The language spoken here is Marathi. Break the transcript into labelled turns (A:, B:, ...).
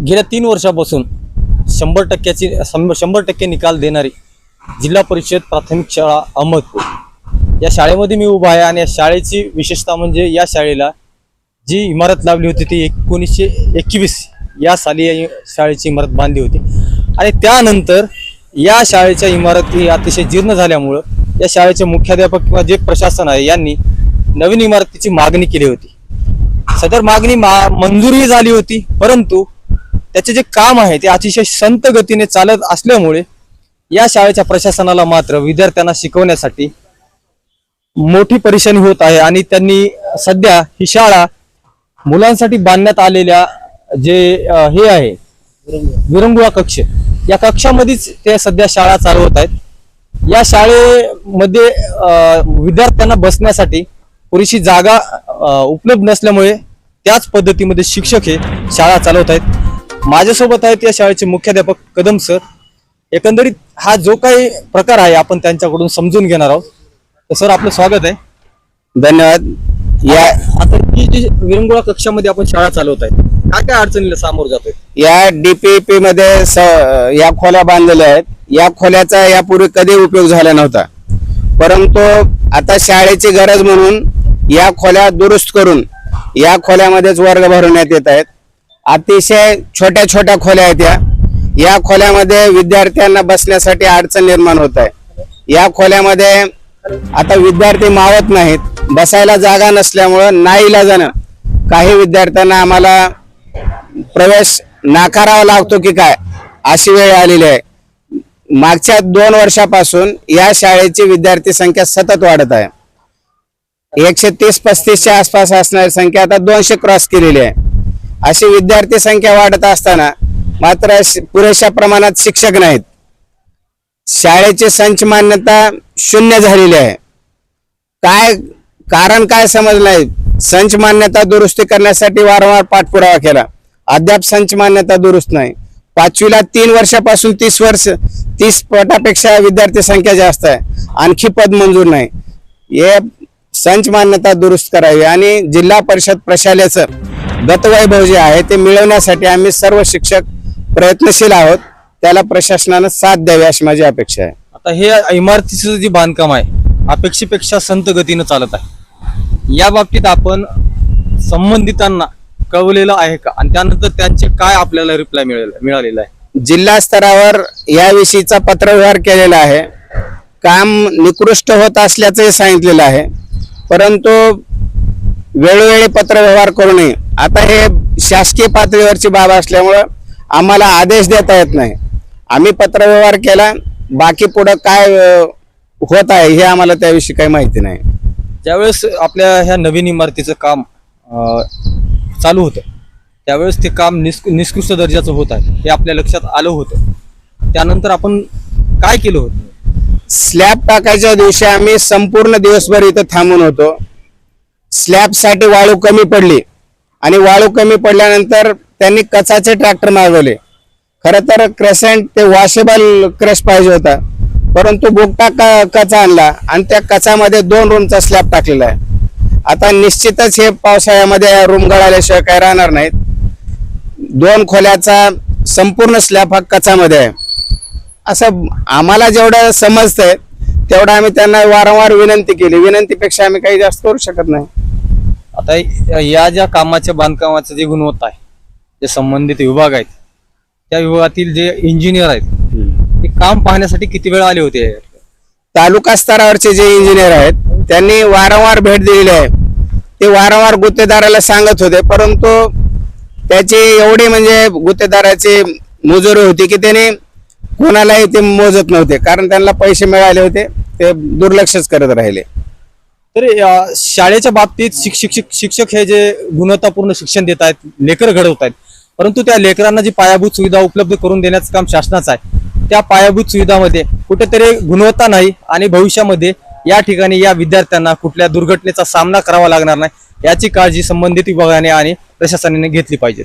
A: गेल्या तीन वर्षापासून शंभर टक्क्याची शंभर शंभर टक्के निकाल देणारी जिल्हा परिषद प्राथमिक शाळा अहमदपूर. या शाळेमध्ये मी उभा आहे आणि या शाळेची विशेषता म्हणजे या शाळेला जी इमारत लावली होती ती एकोणीसशे एकवीस या साली या शाळेची इमारत बांधली होती. आणि त्यानंतर या शाळेच्या इमारती अतिशय जीर्ण झाल्यामुळं या शाळेचे मुख्याध्यापक किंवा जे प्रशासन आहे यांनी नवीन इमारतीची मागणी केली होती. सदर मागणी मा मंजुरी झाली होती परंतु त्याचे जे काम आहे ते अतिशय संत गतीने चालत असल्यामुळे या शाळेच्या प्रशासनाला मात्र विद्यार्थ्यांना शिकवण्यासाठी मोठी परेशानी होत आहे आणि त्यांनी सध्या ही शाळा मुलांसाठी बांधण्यात आलेल्या जे हे आहे विरंगुळा कक्ष या कक्षामध्येच ते सध्या शाळा चालवत आहेत. या शाळेमध्ये विद्यार्थ्यांना बसण्यासाठी पुरेशी जागा उपलब्ध नसल्यामुळे त्याच पद्धतीमध्ये शिक्षक हे शाळा चालवत आहेत. माझ्यासोबत आहेत या शाळेचे मुख्याध्यापक कदम सर. एकंदरीत हा जो काही प्रकार आहे आपण त्यांच्याकडून समजून घेणार आहोत. तर सर आपलं स्वागत आहे.
B: धन्यवाद. या
A: आता ही जी विरंगुळा कक्षामध्ये आपण शाळा चालवत आहे काय काय अडचणीला सामोरं जातोय?
B: या डीपीपी मध्ये स- या खोल्या बांधलेल्या आहेत. या खोल्याचा यापूर्वी कधी उपयोग झाला नव्हता. परंतु आता शाळेची गरज म्हणून या खोल्या दुरुस्त करून या खोल्यामध्येच वर्ग भरवण्यात येत आहेत. अतिशय छोट्या छोट्या खोल्या आहेत या. या खोल्यामध्ये विद्यार्थ्यांना बसण्यासाठी अडचण निर्माण होत आहे. या खोल्यामध्ये आता विद्यार्थी मावत नाहीत. बसायला जागा नसल्यामुळं नाईलाजानं काही विद्यार्थ्यांना आम्हाला प्रवेश नाकारावा लागतो की काय अशी वेळ आलेली आहे. मागच्या दोन वर्षापासून या शाळेची विद्यार्थी संख्या सतत वाढत आहे. एकशे तीस पस्तीसच्या आसपास असणारी संख्या आता दोनशे क्रॉस केलेली आहे. अशी विद्यार्थी संख्या वाढत असताना मात्र श- पुरेशा प्रमाणात शिक्षक नाहीत. शाळेची संच मान्यता शून्य झालेली आहे. काय कारण काय समजलं नाही संच मान्यता दुरुस्ती करण्यासाठी वारंवार पाठपुरावा केला. अद्याप संच मान्यता दुरुस्त नाही. पाचवीला तीन वर्षापासून तीस वर्ष तीस पटापेक्षा विद्यार्थी संख्या जास्त आहे. आणखी पद मंजूर नाही. हे संच मान्यता दुरुस्त करावी आणि जिल्हा परिषद प्रशालेचं गतवैभव जे आहे ते मिळवण्यासाठी आम्ही सर्व शिक्षक प्रयत्नशील आहोत. त्याला प्रशासनानं साथ द्यावी अशी माझी अपेक्षा आहे.
A: आता हे इमारतीचं जे बांधकाम आहे अपेक्षेपेक्षा संत गतीनं चालत आहे. या बाबतीत आपण संबंधितांना कळवलेलं आहे का? आणि त्यानंतर त्यांचे काय आपल्याला रिप्लाय मिळेल मिळालेला आहे?
B: जिल्हा स्तरावर याविषयीचा पत्रव्यवहार केलेला आहे. काम निकृष्ट होत असल्याचंही सांगितलेलं आहे. परंतु वेळोवेळी पत्रव्यवहार करू नये. आता हे शासकीय पातळीवरची बाब असल्यामुळं आम्हाला आदेश देता येत नाही. आम्ही पत्रव्यवहार केला बाकी पुढं काय होत आहे हे आम्हाला त्याविषयी काही माहिती नाही.
A: ज्यावेळेस आपल्या ह्या नवीन इमारतीचं काम अं, चालू होतं त्यावेळेस ते काम निस् निष्कृष्ट दर्जाचं होत आहे हे आपल्या लक्षात आलं होतं. त्यानंतर आपण काय केलं होतं?
B: स्लॅब टाकायच्या दिवशी आम्ही संपूर्ण दिवसभर इथं थांबून होतो. स्लॅबसाठी वाळू कमी पडली. आणि वाळू कमी पडल्यानंतर त्यांनी कचाचे ट्रॅक्टर मागवले. खरं तर क्रेसेंट ते वॉशेबल क्रश पाहिजे होता. परंतु बोगटा क- कचा आणला आणि त्या कचामध्ये दोन रूमचा स्लॅब टाकलेला आहे. आता निश्चितच हे पावसाळ्यामध्ये रूम गळाल्याशिवाय काय राहणार नाहीत. दोन खोल्याचा संपूर्ण स्लॅब हा कचामध्ये आहे. असं आम्हाला जेवढं समजतंय तेवढं आम्ही त्यांना वारंवार विनंती केली. विनंतीपेक्षा आम्ही काही जास्त करू शकत नाही.
A: आता या ज्या कामाच्या बांधकामाचं जे गुणवत्ता आहे जे संबंधित विभाग आहेत त्या विभागातील जे इंजिनियर आहेत ते काम पाहण्यासाठी किती वेळ आले होते?
B: तालुका स्तरावरचे जे इंजिनियर आहेत त्यांनी वारंवार भेट दिलेली आहे. ते वारंवार गुत्तेदाराला सांगत होते परंतु त्याची एवढी म्हणजे गुत्तेदाराची मुजुरी होती की त्याने कोणालाही ते मोजत नव्हते कारण त्यांना पैसे मिळाले होते ते दुर्लक्षच करत राहिले.
A: तर शाळेच्या बाबतीत शिक्षक शिक्षक हे जे गुणवत्तापूर्ण शिक्षण देत आहेत लेकर घडवत आहेत. परंतु त्या लेकरांना जी पायाभूत सुविधा उपलब्ध करून देण्याचं काम शासनाचं आहे त्या पायाभूत सुविधामध्ये कुठेतरी गुणवत्ता नाही आणि भविष्यामध्ये या ठिकाणी या विद्यार्थ्यांना कुठल्या दुर्घटनेचा सामना करावा लागणार नाही याची काळजी संबंधित विभागाने आणि प्रशासनाने घेतली पाहिजे.